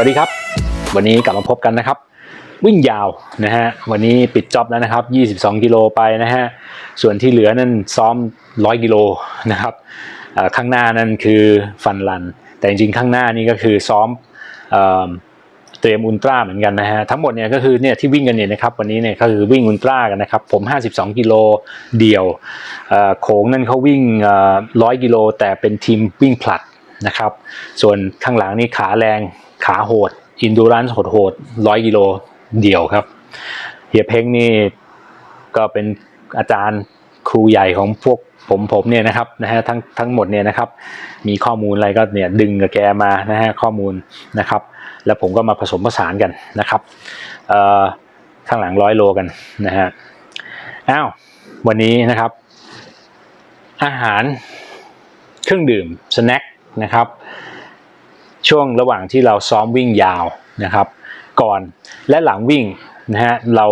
วัสดีครับ วันนี้กลับมาพบกันนะครับ วิ่งยาวนะฮะวันนี้ปิดจ็อบแล้วนะครับ 22 กิโลไปนะฮะส่วนที่เหลือนั่นซ้อม 100 กิโลนะครับข้างหน้านั่นคือฟันรัน แต่จริงๆข้างหน้านี่ก็คือซ้อมเตรียมอุลตร้าเหมือนกันนะฮะทั้งหมดเนี่ยก็คือเนี่ยที่วิ่งกันเนี่ยนะครับวันนี้เนี่ยก็คือวิ่งอุลตร้ากันนะครับผม 52 กิโลเดียวโขงนั่นเขาวิ่งเอ่อ100กิโลแต่เป็นทีมวิ่งผลัดนะครับ ส่วนข้างหลังนี่ขาแรง ขาโหดอินดูรันโหดโหดร้อยกิโลเดี่ยวครับ เฮียเพ้งนี่ก็เป็นอาจารย์ครูใหญ่ของพวกผมผมเนี่ยนะครับนะฮะทั้งทั้งหมดเนี่ยนะครับ มีข้อมูลอะไรก็เนี่ยดึงกับแกมานะฮะข้อมูลนะครับ แล้วผมก็มาผสมผสานกันนะครับเอ่อข้างหลังร้อยโลกันนะฮะอ้าววันนี้นะครับ อาหารเครื่องดื่มสแน็คนะครับ ช่วงระหว่างที่เราซ้อมวิ่งยาวนะครับ ก่อนและหลังวิ่งนะฮะเรา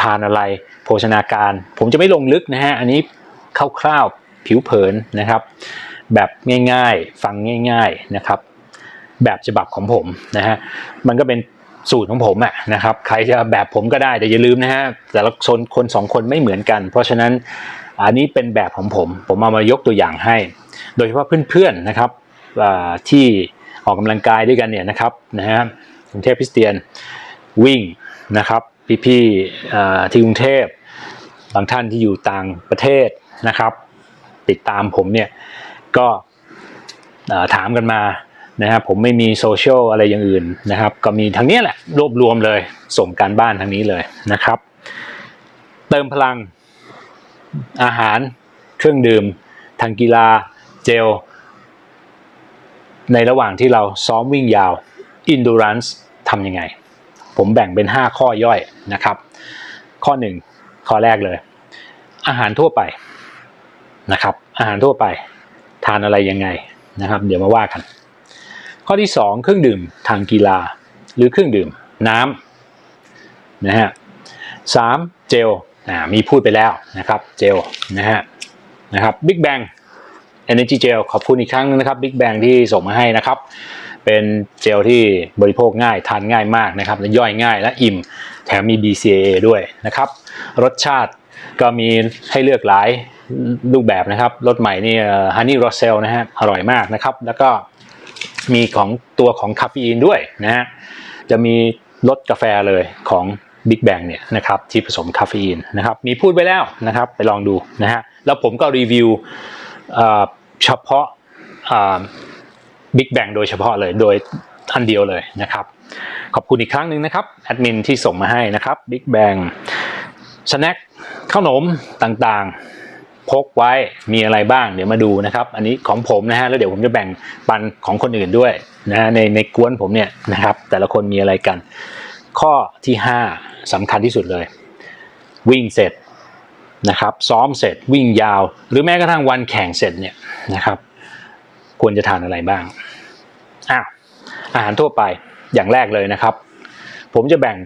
ทานอะไรโภชนาการ ผมจะไม่ลงลึกนะฮะอันนี้คร่าวๆผิวเผินนะครับ แบบง่ายๆ ฟังง่าย ๆนะครับ แบบฉบับของผมนะฮะมันก็เป็นสูตรของผมอะนะครับใครจะแบบผมก็ได้แต่อย่าลืมนะฮะแต่ละคนคนสองคนไม่เหมือนกัน เพราะฉะนั้นอันนี้เป็นแบบของผม ผมเอามายกตัวอย่างให้ โดยเฉพาะเพื่อนๆนะครับที่ ออกกำลังกายด้วยกันเนี่ยนะครับนะฮะกรุงเทพคริสเตียนวิ่งนะครับพี่ๆอ่ที่กรุงเทพบางท่านที่อยู่ต่างประเทศนะครับ ติดตามผมเนี่ยก็ถามกันมานะครับผมไม่มีโซเชียลอะไรอย่างอื่นนะครับ ก็มีทั้งนี้แหละรวบรวมเลยส่งการบ้านทางนี้เลยนะครับ เติมพลังอาหารเครื่องดื่ม ทางกีฬาเจล ในระหว่างที่เราซ้อมวิ่งยาว endurance ทำยังไง ผมแบ่งเป็น 5 ข้อย่อยนะครับ ข้อ 1 ข้อแรกเลย อาหารทั่วไปนะครับ อาหารทั่วไปทานอะไรยังไงนะครับ เดี๋ยวมาว่ากัน ข้อที่ 2 เครื่องดื่มทางกีฬา หรือเครื่องดื่มน้ำนะฮะสามเจลอ่ามีพูดไปแล้วนะครับเจลนะฮะนะครับ Big Bang Energy Gel ขอบคุณอีกครั้งนึงนะครับ Big Bang ที่ส่งมาให้นะครับ เป็นเจลที่บริโภคง่ายทานง่ายมากนะครับและย่อยง่ายและอิ่ม แถมมี BCAA ด้วยนะครับ รสชาติก็มีให้เลือกหลายรูปแบบนะครับรสใหม่นี่ฮันนี่โรเซลนะฮะอร่อยมากนะครับ แล้วก็มีของตัวของคาเฟอีนด้วยนะฮะจะมีรสกาแฟเลยของ Big Bang เนี่ยนะครับที่ผสมคาเฟอีนนะครับมีพูดไปแล้วนะครับไปลองดูนะฮะแล้วผมก็รีวิว เฉพาะบิ๊กแบงโดยเฉพาะเลยโดยอันเดียวเลยนะครับ ขอบคุณอีกครั้งหนึ่งนะครับแอดมินที่ส่งมาให้นะครับบิ๊กแบงสแน็คข้าวหนมต่างๆ พกไว้มีอะไรบ้างเดี๋ยวมาดูนะครับ อันนี้ของผมนะฮะแล้วเดี๋ยวผมจะแบ่งปันของคนอื่นด้วยนะในในกวนผมเนี่ยนะครับ แต่ละคนมีอะไรกัน ข้อที่ 5สำคัญที่สุดเลย วิ่งเสร็จ นะครับซ้อมเสร็จวิ่งยาว หรือแม้กระทั่งวันแข่งเสร็จเนี่ยนะครับ ควรจะทานอะไรบ้างอ้าวอาหารทั่วไปอย่างแรกเลยนะครับ ผมจะแบ่ง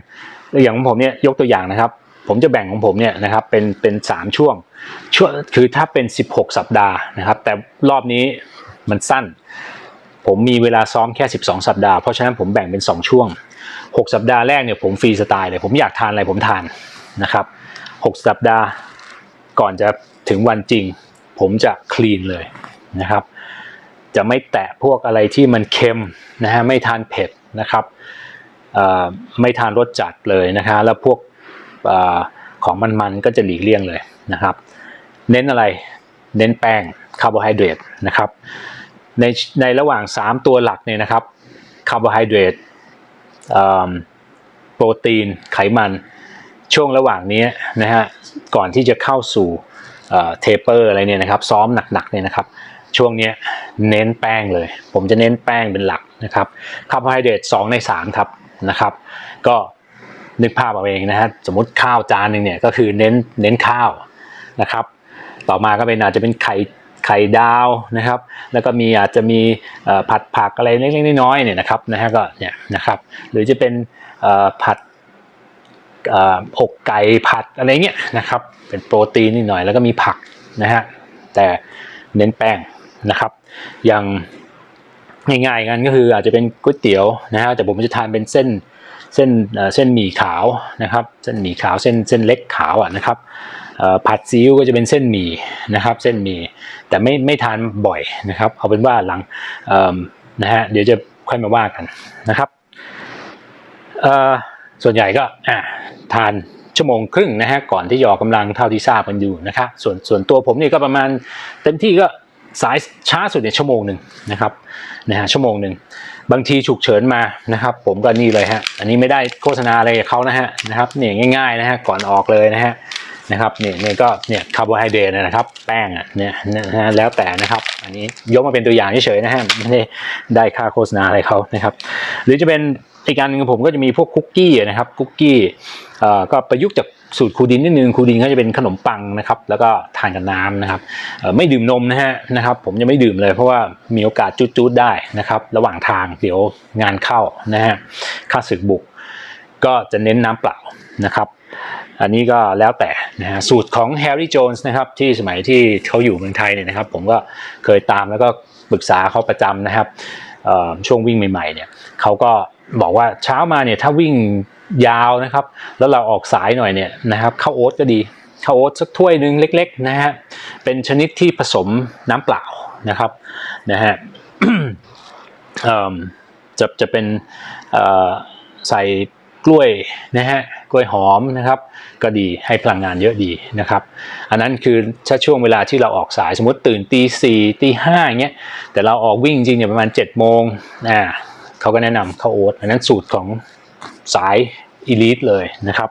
อย่างของผมเนี่ยยกตัวอย่างนะครับ ผมจะแบ่งของผมเนี่ยนะครับเป็นเป็นสามช่วงช่วงคือถ้าเป็น 16 สัปดาห์นะครับ แต่รอบนี้มันสั้น ผมมีเวลาซ้อมแค่ 12 สัปดาห์เพราะฉะนั้นผมแบ่งเป็น 2 ช่วง 6 สัปดาห์แรกเนี่ยผมฟรีสไตล์เลยผมอยากทานอะไรผมทานนะครับ 6 สัปดาห์ ก่อนจะถึงวันจริง ผมจะคลีนเลยนะครับ จะไม่แตะพวกอะไรที่มันเค็มนะฮะไม่ทานเผ็ดนะครับไม่ทานรสจัดเลยนะฮะแล้วพวกอของมันๆก็จะหลีกเลี่ยงเลยนะครับ เน้นอะไรเน้นแป้งคาร์โบไฮเดรตนะครับในในระหว่าง 3 ตัวหลักเนี่ยนะครับคาร์โบไฮเดรตโปรตีนไขมัน ช่วงระหว่างนี้นะฮะก่อนที่จะเข้าสู่เทเปอร์อะไรเนี่ยนะครับ ซ้อมหนักๆเนี่ยนะครับ ช่วงนี้เน้นแป้งเลย ผมจะเน้นแป้งเป็นหลักนะครับคาร์โบไฮเดรต2ใน3ครับนะครับ ก็นึกภาพเอาเองนะฮะสมมติข้าวจานหนึ่งเนี่ยก็คือเน้นเน้นข้าวนะครับ ต่อมาก็เป็นอาจจะเป็นไข่ไข่ดาวนะครับ แล้วก็มีอาจจะมีผัดผักอะไรเล็กๆน้อยๆเนี่ยนะครับนะฮะก็เนี่ยนะครับ หรือจะเป็นผัด อกไก่ผัดอะไรเงี้ยนะครับ เป็นโปรตีนนิดหน่อยแล้วก็มีผักนะฮะแต่เน้นแป้งนะครับ อย่างง่ายๆกันก็คืออาจจะเป็นก๋วยเตี๋ยวนะฮะแต่ผมจะทานเป็นเส้นเส้นเส้นหมี่ขาวนะครับเส้นหมี่ขาวเส้นเส้นเล็กขาวอะนะครับผัดซีอิ๊วก็จะเป็นเส้นหมี่นะครับเส้นหมี่แต่ไม่ไม่ทานบ่อยนะครับ เอาเป็นว่าหลังนะฮะเดี๋ยวจะค่อยมาว่ากันนะครับ ส่วนใหญ่ก็อ่าทานชั่วโมงครึ่งนะฮะก่อนที่จะออกกำลังเท่าที่ทราบกันอยู่นะครับส่วนส่วนตัวผมนี่ก็ประมาณเต็มที่ก็สายช้าสุดเนี่ยชั่วโมงหนึ่งนะครับนะฮะชั่วโมงหนึ่งบางทีฉุกเฉินมานะครับ ผมก็นี่เลยฮะอันนี้ไม่ได้โฆษณาอะไรกับเขานะฮะนะครับเนี่ยง่ายๆนะฮะก่อนออกเลยนะฮะ นะครับเนี่ยเนี่ยก็เนี่ยคาร์โบไฮเดรตนะครับ แป้งอะเนี่ยนะฮะแล้วแต่นะครับ อันนี้ยกมาเป็นตัวอย่างเฉยๆนะฮะไม่ได้ได้ค่าโฆษณาอะไรเขานะครับ หรือจะเป็นอีกการหนึ่งผมก็จะมีพวกคุกกี้นะครับคุกกี้เอ่อก็ประยุกต์จากสูตรคูดินนิดนึงคูดินก็จะเป็นขนมปังนะครับ แล้วก็ทานกับน้ำนะครับไม่ดื่มนมนะฮะนะครับ ผมจะไม่ดื่มเลยเพราะว่ามีโอกาสจุดๆได้นะครับ ระหว่างทางเดี๋ยวงานเข้านะฮะค่าศึกบุก ก็จะเน้นน้ำเปล่านะครับ อันนี้ก็แล้วแต่นะฮะสูตรของแฮร์รี่โจนส์นะครับที่สมัยที่เขาอยู่เมืองไทยเนี่ยนะครับ ผมก็เคยตามแล้วก็ปรึกษาเขาประจำนะครับช่วงวิ่งใหม่ๆเนี่ยเขาก็บอกว่าเช้ามาเนี่ยถ้าวิ่งยาวนะครับ แล้วเราออกสายหน่อยเนี่ยนะครับข้าวโอ๊ตก็ดีข้าวโอ๊ตสักถ้วยหนึ่งเล็ก ๆ นะฮะเป็นชนิดที่ผสมน้ำเปล่านะครับนะฮะจะจะเป็นใส่ กล้วยนะฮะกล้วยหอมนะครับ ก็ดีให้พลังงานเยอะดีนะครับ อันนั้นคือถ้าช่วงเวลาที่เราออกสายสมมติตื่นตีสี่ตีห้าอย่างเงี้ยแต่เราออกวิ่งจริงเนี่ยประมาณ7จ็ดโมงอ่าเขาก็แนะนำข้าวโอ๊ตอันนั้นสูตรของสายอีลิทเลยนะครับ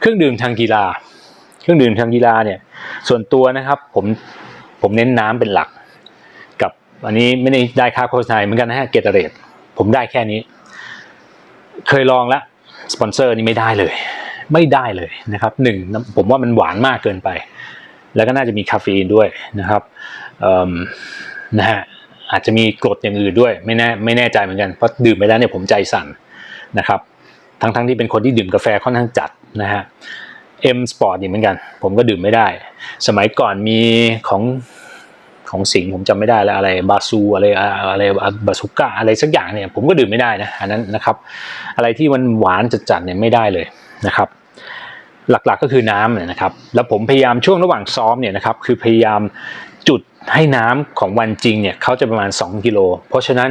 เครื่องดื่มทางกีฬา เครื่องดื่มทางกีฬาเนี่ยส่วนตัวนะครับผมผมเน้นน้ำเป็นหลัก กับอันนี้ไม่ได้ได้ค่าโฆษณาเหมือนกันนะฮะเกตเรตผมได้แค่นี้ เคยลองแล้วสปอนเซอร์นี่ไม่ได้เลย ไม่ได้เลยนะครับหนึ่งผมว่ามันหวานมากเกินไป แล้วก็น่าจะมีคาเฟอีนด้วยนะครับนะฮะอาจจะมีกรดอย่างอื่นด้วยไม่แน่ไม่แน่ใจเหมือนกันเพราะดื่มไปแล้วเนี่ยผมใจสั่นนะครับ ทั้งๆทที่เป็นคนที่ดื่มกาแฟค่อนข้างจัดนะฮะเอ็มสปอร์ตนี่เหมือนกัน ผมก็ดื่มไม่ได้ สมัยก่อนมีของ ของสิงผมจำไม่ได้แล้วอะไรบาซูอะไรอะไรบาสุก้าอะไรสักอย่างเนี่ยผมก็ดื่มไม่ได้นะอันนั้นนะครับ อะไรที่มันหวานจัดๆเนี่ยไม่ได้เลยนะครับ หลักๆก็คือน้ำเนี่ยนะครับ แล้วผมพยายามช่วงระหว่างซ้อมเนี่ยนะครับคือพยายามจุดให้น้ำของวันจริงเนี่ยเขาจะประมาณ 2 กิโล เพราะฉะนั้น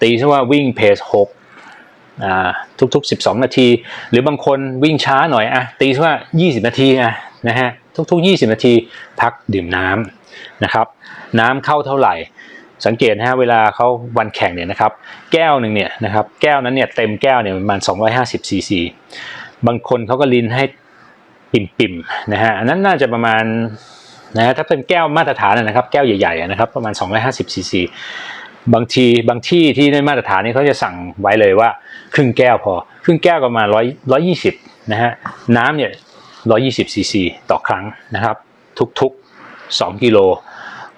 ตีซะว่าวิ่งเพจ6อ่าทุกๆ 12 นาที หรือบางคนวิ่งช้าหน่อยอะตีซะว่า 20 นาทีอะนะฮะทุกๆ 20 นาทีพักดื่มน้ำ นะครับ น้ำเข้าเท่าไหร่ สังเกตนะฮะเวลาเขาวันแข่งเนี่ยนะครับแก้วหนึ่งเนี่ยนะครับแก้วนั้นเนี่ยเต็มแก้วเนี่ยประมาณ 250ซีซีบางคนเขาก็ลินให้ปิ่มๆนะฮะอันนั้นน่าจะประมาณนะฮะถ้าเป็นแก้วมาตรฐานนะครับแก้วใหญ่ๆนะครับประมาณ 250ซีซีบางทีบางที่ที่ได้มาตรฐานนี่เขาจะสั่งไว้เลยว่า ครึ่งแก้วพอ ครึ่งแก้วประมาณ100 120นะฮะน้ำเนี่ย120ซีซีต่อครั้งนะครับ ทุกๆ 2 กิโล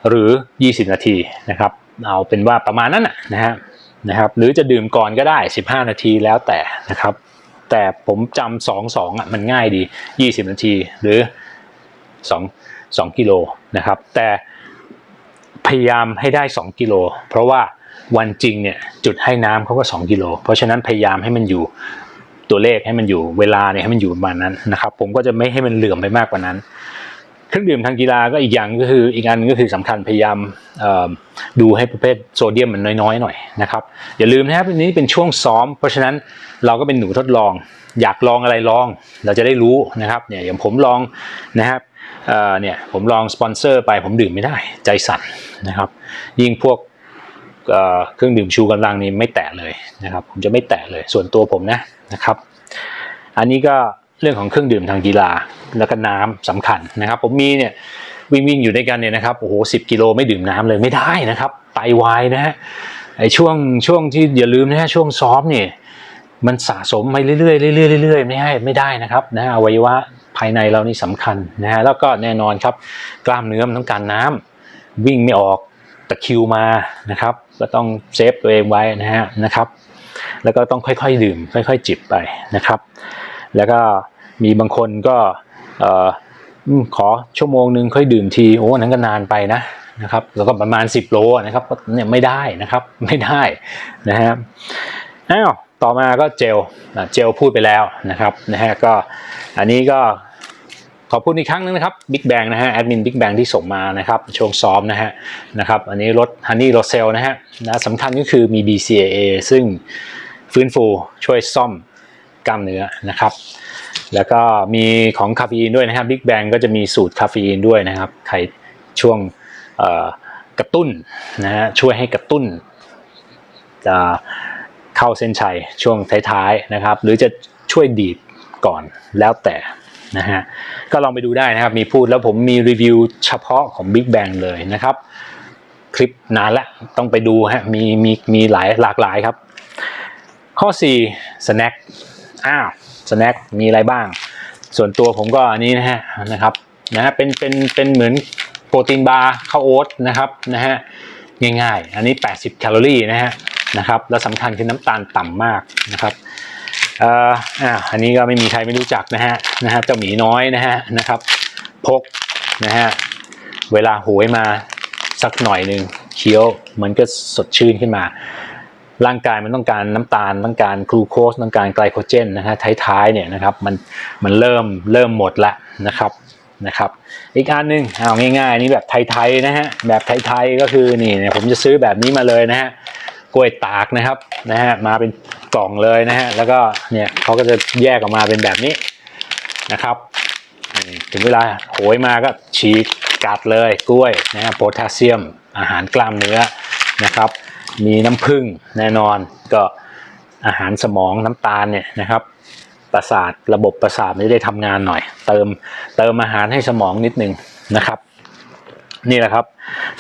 หรือ 20 นาทีนะครับ เอาเป็นว่าประมาณนั้นนะฮะนะครับ หรือจะดื่มก่อนก็ได้ 15 นาทีแล้วแต่นะครับ แต่ผมจำสองสองอะมันง่ายดี 20 นาทีหรือ 2 2 กิโลนะครับ แต่พยายามให้ได้ 2 กิโล เพราะว่าวันจริงเนี่ยจุดให้น้ำเขาก็ 2 กิโล เพราะฉะนั้นพยายามให้มันอยู่ตัวเลขให้มันอยู่เวลาเนี่ยให้มันอยู่ประมาณนั้นนะครับ ผมก็จะไม่ให้มันเหลื่อมไปมากกว่านั้น เครื่องดื่มทางกีฬาก็อีกอย่างก็คืออีกอันก็คือสำคัญพยายามดูให้ประเภทโซเดียมมันน้อยๆหน่อยนะครับอย่าลืมนะครับอันนี้เป็นช่วงซ้อม เพราะฉะนั้นเราก็เป็นหนูทดลอง อยากลองอะไรลอง เราจะได้รู้นะครับเนี่ยอย่างผมลองนะครับเเนี่ยผมลองสปอนเซอร์ไปผมดื่มไม่ได้ใจสั่นนะครับ ยิ่งพวกเเครื่องดื่มชูกำลังนี่ไม่แตะเลยนะครับ ผมจะไม่แตะเลยส่วนตัวผมนะนะครับ อันนี้ก็ เรื่องของเครื่องดื่มทางกีฬาแล้วก็น้ำสำคัญนะครับ ผมมีเนี่ยวิ่งวิ่งอยู่ด้วยกันเนี่ยนะครับโอ้โหสิกิโลไม่ดื่มน้ำเลยไม่ได้นะครับไตวายนะฮะไอช่วงช่วงที่อย่าลืมนะฮะช่วงซ้อมเนี่ยมันสะสมไปเรื่อยๆเรื่อยๆเรื่อยๆไม่ให้ไม่ได้นะครับนะอวัยวะภายในเรานี่สำคัญนะฮะแล้วก็แน่นอนครับกล้ามเนื้อมันต้องการน้ำวิ่งไม่ออกตะคิวมานะครับก็ต้องเซฟตัวเองไว้นะฮะนะครับ แล้วก็ต้องค่อยๆดื่ม ค่อย ๆ จิบไปนะครับ แล้วก็ มีบางคนก็ขอชั่วโมงหนึ่งค่อยดื่มทีโอ้นั้นก็นานไปนะนะครับแล้วก็ประมาณ 10 โลนะครับเนี่ยไม่ได้นะครับไม่ได้นะฮะอ้าวต่อมาก็เจลอะเจลพูดไปแล้วนะครับนะฮะก็อันนี้ก็ขอบคุณอีกครั้งนึงนะครับบิ๊กแบงนะฮะแอดมินบิ๊กแบงที่ส่งมานะครับช่วงซ้อมนะฮะนะครับอันนี้รถฮันนี่โรเซลนะฮะนะสำคัญก็คือมี BCAA ซึ่งฟื้นฟูช่วยซ่อมกล้ามเนื้อนะครับ แล้วก็มีของคาเฟอีนด้วยนะครับบิ๊กแบงก็จะมีสูตรคาเฟอีนด้วยนะครับใครช่วงกระตุ้นนะฮะช่วยให้กระตุ้นจะเข้าเส้นชัยช่วงท้ายๆนะครับ หรือจะช่วยดีดก่อนแล้วแต่นะฮะก็ลองไปดูได้นะครับ มีพูดแล้วผมมีรีวิวเฉพาะของ Big Bang เลยนะครับ คลิปนานละต้องไปดูฮะมีมีมีหลายหลากหลายครับ ข้อ4 snack อ้าว snack มีอะไรบ้าง ส่วนตัวผมก็อันนี้นะฮะนะครับนะฮะเป็นเป็นเป็นเหมือนโปรตีนบาร์ข้าวโอ๊ตนะครับนะฮะง่ายๆ อันนี้ 80 แคลอรี่นะฮะนะครับและสำคัญคือน้ำตาลต่ำมากนะครับเอ่ออ่าอันนี้ก็ไม่มีใครไม่รู้จักนะฮะนะฮะเจ้าหมีน้อยนะฮะนะครับพกนะฮะเวลาโหยมาสักหน่อยหนึ่งเคี้ยวมันก็สดชื่นขึ้นมา ร่างกายมันต้องการน้ำตาลต้องการกลูโคสต้องการไกลโคเจนนะฮะท้ายๆเนี่ยนะครับมันมันเริ่มเริ่มหมดละนะครับนะครับ อีกอันหนึ่งเอาง่ายๆนี่แบบไทยๆนะฮะแบบไทยๆก็คือนี่เนี่ยผมจะซื้อแบบนี้มาเลยนะฮะกล้วยตากนะครับนะฮะมาเป็นกล่องเลยนะฮะแล้วก็เนี่ยเขาก็จะแยกออกมาเป็นแบบนี้นะครับถึงเวลาโหยมาก็ฉีกกัดเลยกล้วยนะฮะโพแทสเซียมอาหารกล้ามเนื้อนะครับ มีน้ำผึ้งแน่นอนก็อาหารสมองน้ำตาลเนี่ยนะครับ ประสาทระบบประสาทไม่ได้ทำงานหน่อย เติมเติมอาหารให้สมองนิดนึงนะครับ นี่แหละครับ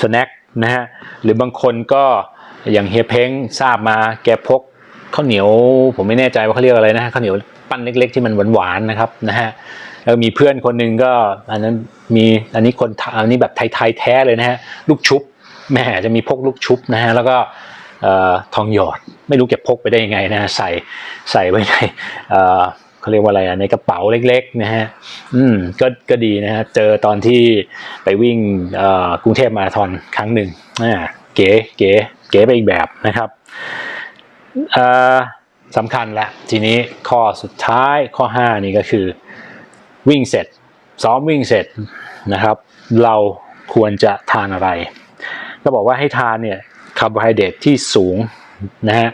สแน็คนะฮะหรือบางคนก็อย่างเฮียเพ้งทราบมาแกพกข้าวเหนียว ผมไม่แน่ใจว่าเขาเรียกอะไรนะข้าวเหนียวปั้นเล็ก ๆ ที่มันหวานๆนะครับนะฮะแล้วมีเพื่อนคนหนึ่งก็อันนั้นมีอันนี้คนอันนี้แบบไทยๆแท้เลยนะฮะลูกชุบ แม่จะมีพกลูกชุบนะฮะแล้วก็ทองหยอดไม่รู้เก็บพกไปได้ยังไงนะฮะใส่ใส่ไว้ในเขาเรียกว่าอะไรอะในกระเป๋าเล็กๆนะฮะอืมก็ก็ดีนะฮะเจอตอนที่ไปวิ่งกรุงเทพมาราธอนครั้งหนึ่งอ่าเก๋เก๋เก๋ไปอีกแบบนะครับสำคัญละทีนี้ข้อสุดท้ายข้อ 5 นี่ก็คือวิ่งเสร็จ ซ้อมวิ่งเสร็จนะครับ เราควรจะทานอะไร ก็บอกว่าให้ทานเนี่ยคาร์โบไฮเดรตที่สูงนะฮะ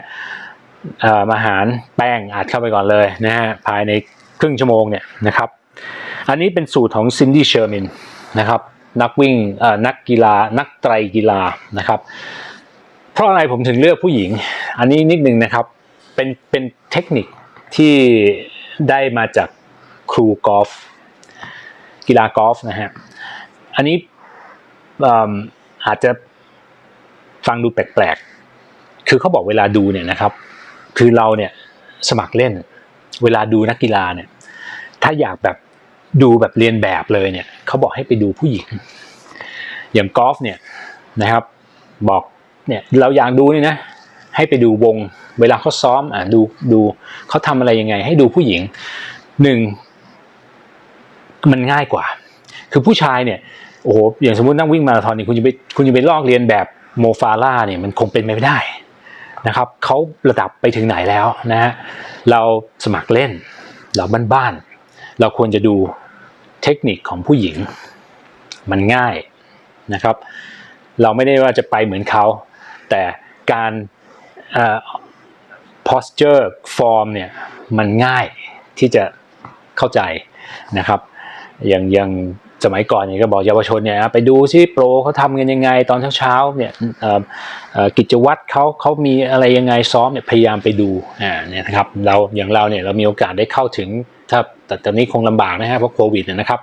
อาหารแป้งอัดเข้าไปก่อนเลยนะฮะภายในครึ่งชั่วโมงเนี่ยนะครับ อันนี้เป็นสูตรของซินดี้เชอร์มินนะครับนักวิ่งนักกีฬานักไตรกีฬานะครับ เพราะอะไรผมถึงเลือกผู้หญิง อันนี้นิดนึงนะครับเป็นเป็นเทคนิคที่ได้มาจากครูกอล์ฟกีฬากอล์ฟนะฮะอันนี้อาจจะ ฟังดูแปลกๆ คือเขาบอกเวลาดูเนี่ยนะครับ คือเราเนี่ยสมัครเล่น เวลาดูนักกีฬาเนี่ย ถ้าอยากแบบดูแบบเรียนแบบเลยเนี่ยเขาบอกให้ไปดูผู้หญิง อย่างกอล์ฟเนี่ยนะครับ บอกเนี่ยเราอยากดูนี่นะให้ไปดูวง เวลาเขาซ้อมอะดูดูเขาทำอะไรยังไง ให้ดูผู้หญิงหนึ่งมันง่ายกว่า คือผู้ชายเนี่ยโอ้โหอย่างสมมตินั่งวิ่งมาราธอนนี่คุณจะไปคุณจะไปลอกเรียนแบบ โมฟาร่าเนี่ยมันคงเป็นไปไม่ได้นะครับเขาระดับไปถึงไหนแล้วนะฮะเราสมัครเล่นเราบ้านๆเราควรจะดูเทคนิคของผู้หญิง มันง่ายนะครับ เราไม่ได้ว่าจะไปเหมือนเขา แต่การ posture form เนี่ยมันง่ายที่จะเข้าใจนะครับอย่างอย่าง สมัยก่อนเนี่ยก็บอกเยาวชนเนี่ยไปดูซิโปรเขาทำกันยังไงตอนเช้าๆเนี่ยเอ่อเอ่อกิจวัตรเขาเขามีอะไรยังไงซ้อมเนี่ยพยายามไปดูอ่าเนี่ยนะครับเราอย่างเราเนี่ยเรามีโอกาสได้เข้าถึงถ้าแต่ตอนนี้คงลำบากนะฮะเพราะโควิดเนยนะครับ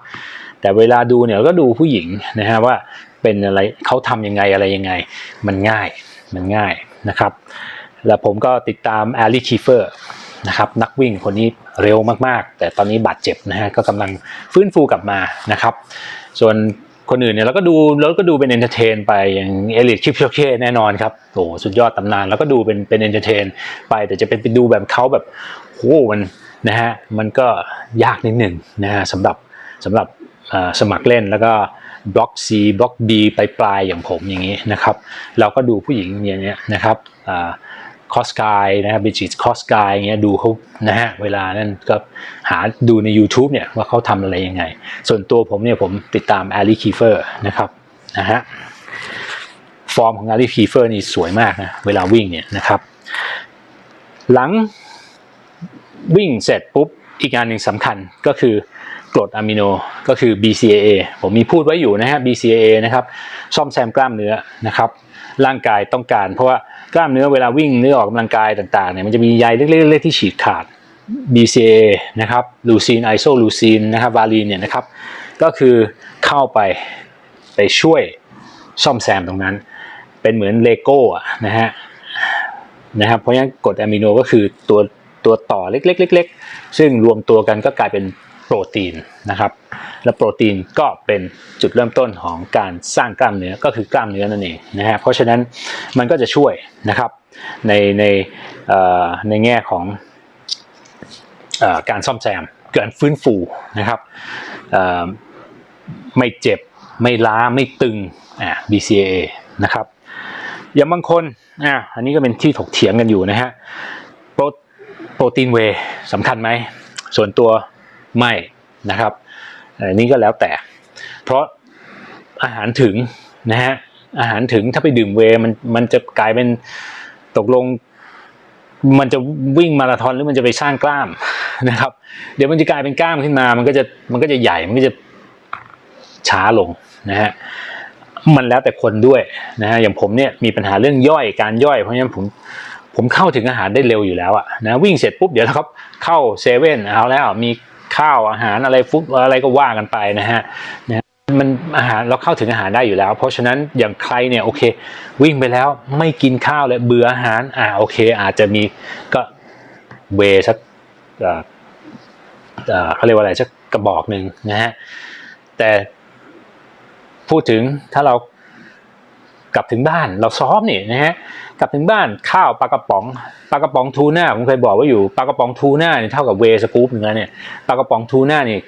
แต่เวลาดูเนี่ยเราก็ดูผู้หญิงนะฮะว่าเป็นอะไรเขาทำยังไงอะไรยังไง มันง่ายมันง่ายนะครับ แล้วผมก็ติดตามแอลลี่คีเฟอร์ นะครับนักวิ่งคนนี้เร็วมากๆ แต่ตอนนี้บาดเจ็บนะฮะก็กำลังฟื้นฟูกลับมานะครับ ส่วนคนอื่นเนี่ยเราก็ดูเราก็ดูเป็นเอนเตอร์เทนไปอย่างเอลิทคิปโชเคแน่นอนครับโอ้สุดยอดตำนานแล้วก็ดูเป็นเป็นเอนเตอร์เทนไปแต่จะเป็นไปดูแบบเขาแบบโหมันนะฮะมันก็ยากนิดหนึ่งนะฮะสำหรับสำหรับสมัครเล่นแล้วก็บล็อก C บล็อก B ไปปลายอย่างผมอย่างนี้นะครับเราก็ดูผู้หญิงอย่างเนี้ยนะครับอ่า คอสกายนะครับบิจิตคอสกายเงี้ยดูเขานะฮะเวลานั้นก็หาดูใน YouTube เนี่ยว่าเขาทำอะไรยังไง ส่วนตัวผมเนี่ยผมติดตาม a อลีคีเฟอร์นะครับนะฮะฟอร์มของ a อลีคีเฟอร์นี่สวยมากนะเวลาวิ่งเนี่ยนะครับหลังวิ่งเสร็จปุ๊บอีกงานหนึ่งสำคัญก็คือกรดอะมิโนก็คือ BCAA ผมมีพูดไว้อยู่นะฮะ BCAA นะครับซ่อมแซมกล้ามเนื้อนะครับ ร่างกายต้องการ เพราะว่ากล้ามเนื้อเวลาวิ่งเนื้อออกกำลังกายต่างๆเนี่ยมันจะมีใยเล็กๆที่ฉีกขาด BCA นะครับลูซีนไอโซลูซีนนะครับวาลีนเนี่ยนะครับก็คือเข้าไปไปช่วยซ่อมแซมตรงนั้น เป็นเหมือนเลโก้อะนะฮะนะครับเพราะฉะนั้นกรดอะมิโนก็คือตัวตัวต่อเล็กๆๆๆซึ่งรวมตัวกันก็กลายเป็น โปรตีนนะครับ และโปรตีนก็เป็นจุดเริ่มต้นของการสร้างกล้ามเนื้อก็คือกล้ามเนื้อนั่นเองนะฮะเพราะฉะนั้นมันก็จะช่วยนะครับในในในแง่ของอการซ่อมแซมเการฟื้นฟูนะครับไม่เจ็บไม่ล้าไม่ตึงอ่า BCAA นะครับอย่างบางคนอ่าอันนี้ก็เป็นที่ถกเถียงกันอยู่นะฮะโปรโปรตีนเวสำคัญไหมส่วนตัว ไม่นะครับอันนี้ก็แล้วแต่ เพราะอาหารถึงนะฮะอาหารถึงถ้าไปดื่มเวมันมันจะกลายเป็นตกลง มันจะวิ่งมาราธอนหรือมันจะไปสร้างกล้ามนะครับ เดี๋ยวมันจะกลายเป็นกล้ามขึ้นมา มันก็จะมันก็จะใหญ่มันก็จะช้าลงนะฮะมันแล้วแต่คนด้วยนะฮะอย่างผมเนี่ยมีปัญหาเรื่องย่อยการย่อยเพราะฉะนั้นผมผมเข้าถึงอาหารได้เร็วอยู่แล้วอะนะวิ่งเสร็จปุ๊บเดี๋ยวนะครับ เข้าเซเว่นเอาแล้วมี ข้าวอาหารอะไรฟุตอะไรก็ว่ากันไปนะฮะนะมันอาหารเราเข้าถึงอาหารได้อยู่แล้ว เพราะฉะนั้นอย่างใครเนี่ยโอเค วิ่งไปแล้วไม่กินข้าวเลยเบื่ออาหารอ่าโอเค อาจจะมีก็เวย์สักอ่อเอ่อเขาเรียกว่าอะไรสักกระบอกหนึ่งนะฮะแต่พูดถึงถ้าเรา กลับถึงบ้านเราซ้อมนี่นะฮะกลับถึงบ้านข้าวปลากระป๋องปลากระป๋องทูน่าผมเคยบอกว่าอยู่ปลากระป๋องทูน่าเนี่ยเท่ากับเวสกู๊ปหนึ่งเนี่ยปลากระป๋องทูน่านี่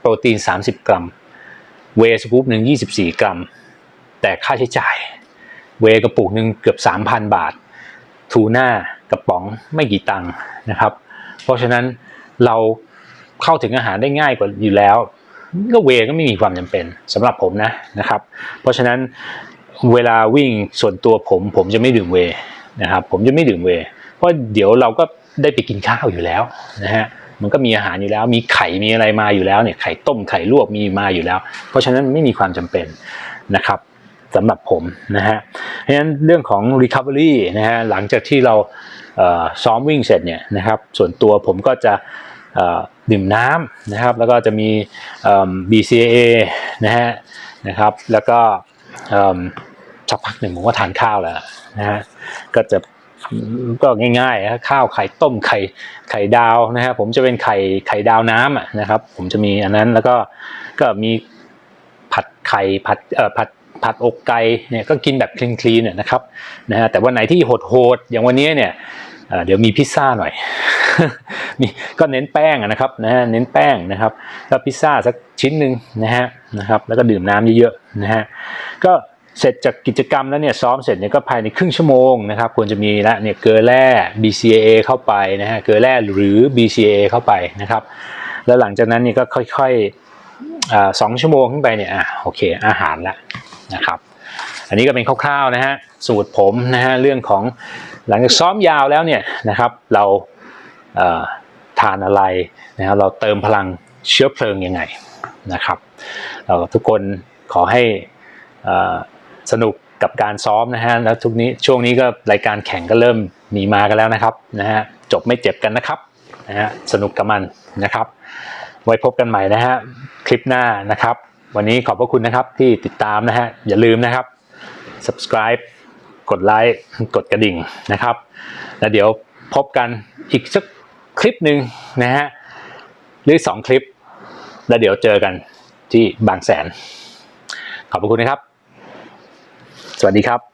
โปรตีน 30 กรัม เวสกู๊ปหนึ่ง24 กรัม แต่ค่าใช้จ่าย เวกระปุกหนึ่งเกือบ 3,000 บาท ทูน่ากระป๋องไม่กี่ตังค์นะครับ เพราะฉะนั้นเราเข้าถึงอาหารได้ง่ายกว่าอยู่แล้วก็เวก็ไม่มีความจำเป็นสำหรับผมนะนะครับ เพราะฉะนั้น เวลาวิ่งส่วนตัวผมผมจะไม่ดื่มเวนะครับผมจะไม่ดื่มเวเพราะเดี๋ยวเราก็ได้ไปกินข้าวอยู่แล้วนะฮะมันก็มีอาหารอยู่แล้ว มีไข่มีอะไรมาอยู่แล้วเนี่ยไข่ต้มไข่ลวกมีมาอยู่แล้ว เพราะฉะนั้นไม่มีความจำเป็นนะครับสำหรับผมนะฮะเพราะฉะนั้นเรื่องของ recovery นะฮะหลังจากที่เราเซ้อมวิ่งเสร็จเนี่ยนะครับส่วนตัวผมก็จะดื่มน้ำนะครับแล้วก็จะมี BCAA นะฮะนะครับแล้วก็ สักพักหนึ่งผมก็ทานข้าวแล้วนะฮะก็จะก็ง่ายๆนะข้าวไข่ต้มไข่ไข่ดาวนะฮะผมจะเป็นไข่ไข่ดาวน้ำนะครับ ผมจะมีอันนั้นแล้วก็ก็มีผัดไข่ผัดเอ่อผัดผัดอกไก่เนี่ยก็กินแบบคลีนคลีนเนี่ยนะครับนะฮะแต่วันไหนที่โหดๆอย่างวันนี้เนี่ยเดี๋ยวมีพิซซ่าหน่อยมีก็เน้นแป้งนะครับนะฮะเน้นแป้งนะครับก็พิซซ่าสักชิ้นหนึ่งนะฮะนะครับแล้วก็ดื่มน้ำเยอะๆนะฮะก็ เสร็จจากกิจกรรมแล้วเนี่ยซ้อมเสร็จเนี่ยก็ภายในครึ่งชั่วโมงนะครับควรจะมีละเนี่ยเกลือแร่ BCAA เข้าไปนะฮะเกลือแร่หรือ BCAA เข้าไปนะครับแล้วหลังจากนั้นเนี่ยก็ค่อยๆสองชั่วโมงขึ้นไปเนี่ยอะโอเคอาหารละนะครับอันนี้ก็เป็นคร่าวๆนะฮะสูตรผมนะฮะเรื่องของหลังจากซ้อมยาวแล้วเนี่ยนะครับเราทานอะไรนะครับเราเติมพลังเชื้อเพลิงยังไงนะครับเราทุกคนขอให้อ่อ สนุกกับการซ้อมนะฮะแล้วทุกนี้ช่วงนี้ก็รายการแข่งก็เริ่มมีมากันแล้วนะครับนะฮะจบไม่เจ็บกันนะครับนะฮะสนุกกับมันนะครับ ไว้พบกันใหม่นะฮะคลิปหน้านะครับ วันนี้ขอบพระคุณนะครับที่ติดตามนะฮะอย่าลืมนะครับ subscribe กดไลค์กดกระดิ่งนะครับ แล้วเดี๋ยวพบกันอีกสักคลิปหนึ่งนะฮะหรือสองคลิป แล้วเดี๋ยวเจอกันที่บางแสน ขอบพระคุณนะครับ สวัสดีครับ